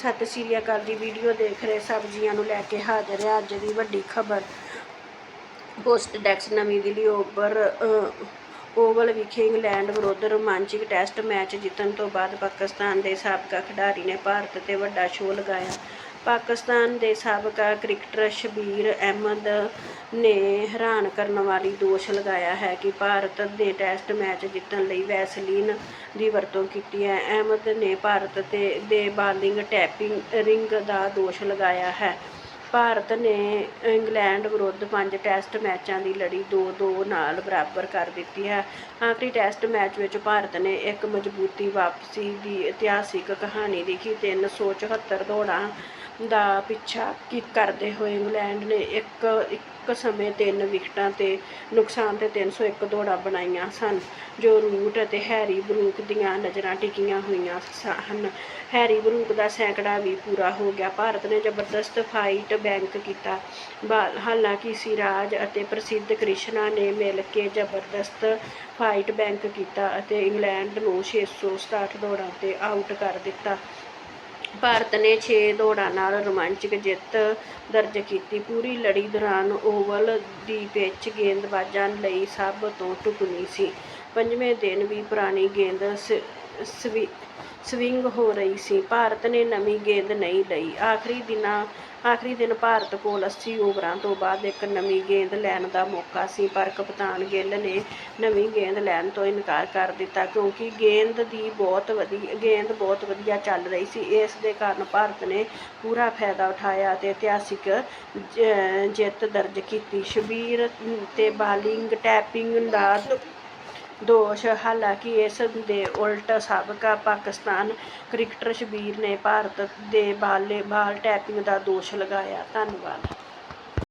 ਸਤਿ ਸ਼੍ਰੀ ਅਕਾਲ ਜੀ ਵੀਡੀਓ ਦੇਖ ਰਹੇ ਸਬਜ਼ੀਆਂ ਨੂੰ ਲੈ ਕੇ ਹਾਜ਼ਰ ਹੈ ਅੱਜ ਦੀ ਵੱਡੀ ਖਬਰ ਪੋਸਟ ਡੈਕਸ ਨਵੀਂ ਦਿੱਲੀ ਓਵਰ ਓਵਲ ਵਿਖੇ ਇੰਗਲੈਂਡ ਵਿਰੁੱਧ ਰੋਮਾਂਚਿਕ ਟੈਸਟ ਮੈਚ ਜਿੱਤਣ ਤੋਂ ਬਾਅਦ ਪਾਕਿਸਤਾਨ ਦੇ ਸਾਬਕਾ ਖਿਡਾਰੀ ਨੇ ਭਾਰਤ ਤੇ ਵੱਡਾ ਸ਼ੋਅ ਲਗਾਇਆ। ਪਾਕਿਸਤਾਨ ਦੇ ਸਾਬਕਾ ਕ੍ਰਿਕਟਰ ਸ਼ਬੀਰ ਅਹਿਮਦ ਨੇ ਹੈਰਾਨ ਕਰਨ ਵਾਲੀ ਦੋਸ਼ ਲਗਾਇਆ ਹੈ ਕਿ ਭਾਰਤ ਨੇ ਟੈਸਟ ਮੈਚ ਜਿੱਤਣ ਲਈ ਵੈਸਲੀਨ ਦੀ ਵਰਤੋਂ ਕੀਤੀ ਹੈ। ਅਹਿਮਦ ਨੇ ਭਾਰਤ ਤੇ, ਦੇ ਬਾਲਿੰਗ, ਟੈਪਿੰਗ ਰਿੰਗ ਦਾ ਦੋਸ਼ ਲਗਾਇਆ ਹੈ। ਭਾਰਤ ਨੇ ਇੰਗਲੈਂਡ ਵਿਰੁੱਧ ਪੰਜ ਟੈਸਟ ਮੈਚਾਂ ਦੀ ਲੜੀ 2-2 ਨਾਲ ਬਰਾਬਰ ਕਰ ਦਿੱਤੀ ਹੈ। ਆਖਰੀ ਟੈਸਟ ਮੈਚ ਵਿੱਚ ਭਾਰਤ ਨੇ ਇੱਕ ਮਜ਼ਬੂਤੀ ਵਾਪਸੀ ਦੀ ਇਤਿਹਾਸਿਕ ਕਹਾਣੀ ਲਿਖੀ। 374 ਦੌੜਾਂ ਦਾ ਪਿੱਛਾ ਕੀ ਕਰਦੇ ਹੋਏ ਇੰਗਲੈਂਡ ਨੇ ਇੱਕ ਇੱਕ ਸਮੇਂ ਤਿੰਨ ਵਿਕਟਾਂ ਤੇ ਨੁਕਸਾਨ ਤੇ 301 ਦੌੜਾਂ ਬਣਾਈਆਂ ਸਨ, ਜੋ ਰੂਟ ਅਤੇ ਹੈਰੀ ਬਰੂਕ ਦੀਆਂ ਨਜ਼ਰਾਂ ਟਿਕੀਆਂ ਹੋਈਆਂ ਸ- ਹਨ। ਹੈਰੀ ਬਰੂਕ ਦਾ ਸੈਂਕੜਾ ਵੀ ਪੂਰਾ ਹੋ ਗਿਆ। ਭਾਰਤ ਨੇ ਜ਼ਬਰਦਸਤ ਫਾਈਟ ਬੈਂਕ ਕੀਤਾ। ਬਾ- ਹਾਲਾਂਕਿ ਸਿਰਾਜ ਅਤੇ ਪ੍ਰਸਿੱਧ ਕ੍ਰਿਸ਼ਨਾ ਨੇ ਮਿਲ ਕੇ ਜ਼ਬਰਦਸਤ ਫਾਈਟ ਬੈਂਕ ਕੀਤਾ ਅਤੇ ਇੰਗਲੈਂਡ ਨੂੰ 667 ਦੌੜਾਂ ਤੇ ਆਊਟ ਕਰ ਦਿੱਤਾ। ਭਾਰਤ ਨੇ 6 ਦੌੜਾਂ ਨਾਲ ਰੋਮਾਂਚਕ ਜਿੱਤ ਦਰਜ ਕੀਤੀ। ਪੂਰੀ ਲੜੀ ਦੌਰਾਨ ਓਵਲ ਦੀ ਪਿੱਚ ਗੇਂਦਬਾਜ਼ਾਂ ਲਈ ਸਭ ਤੋਂ ਢੁਕਵੀਂ ਸੀ। ਪੰਜਵੇਂ ਦਿਨ ਵੀ ਪੁਰਾਣੀ ਗੇਂਦ ਸ- ਸਵੀ, ਸਵਿੰਗ ਹੋ ਰਹੀ ਸੀ। ਭਾਰਤ ਨੇ ਨਵੀਂ ਗੇਂਦ ਨਹੀਂ ਲਈ। ਆਖਰੀ ਦਿਨਾਂ, ਆਖਰੀ ਦਿਨ ਭਾਰਤ ਕੋਲ 80 ਓਵਰਾਂ ਤੋਂ ਬਾਅਦ ਇੱਕ ਨਵੀਂ ਗੇਂਦ ਲੈਣ ਦਾ ਮੌਕਾ ਸੀ, ਪਰ ਕਪਤਾਨ ਗਿੱਲ ਨੇ ਨਵੀਂ ਗੇਂਦ ਲੈਣ ਤੋਂ ਇਨਕਾਰ ਕਰ ਦਿੱਤਾ, ਕਿਉਂਕਿ ਗੇਂਦ ਦੀ ਬਹੁਤ ਵਧੀਆ ਗੇਂਦ ਬਹੁਤ ਵਧੀਆ ਚੱਲ ਰਹੀ ਸੀ। ਇਸ ਦੇ ਕਾਰਨ ਭਾਰਤ ਨੇ ਪੂਰਾ ਫਾਇਦਾ ਉਠਾਇਆ ਅਤੇ ਇਤਿਹਾਸਿਕ ਜਿੱਤ ਦਰਜ ਕੀਤੀ। ਸ਼ਬੀਰ ਤੇ ਬਾਲਿੰਗ ਟੈਪਿੰਗ ਦਾ ਦੋਸ਼। ਹਾਲਾਂਕਿ ਇਸ ਦੇ ਉਲਟ ਸਾਬਕਾ ਪਾਕਿਸਤਾਨ ਕ੍ਰਿਕਟਰ ਸ਼ਬੀਰ ਨੇ ਭਾਰਤ ਦੇ ਬਾਲੇ ਬਾਲ ਟੈਪਿੰਗ ਦਾ ਦੋਸ਼ ਲਗਾਇਆ। ਧੰਨਵਾਦ।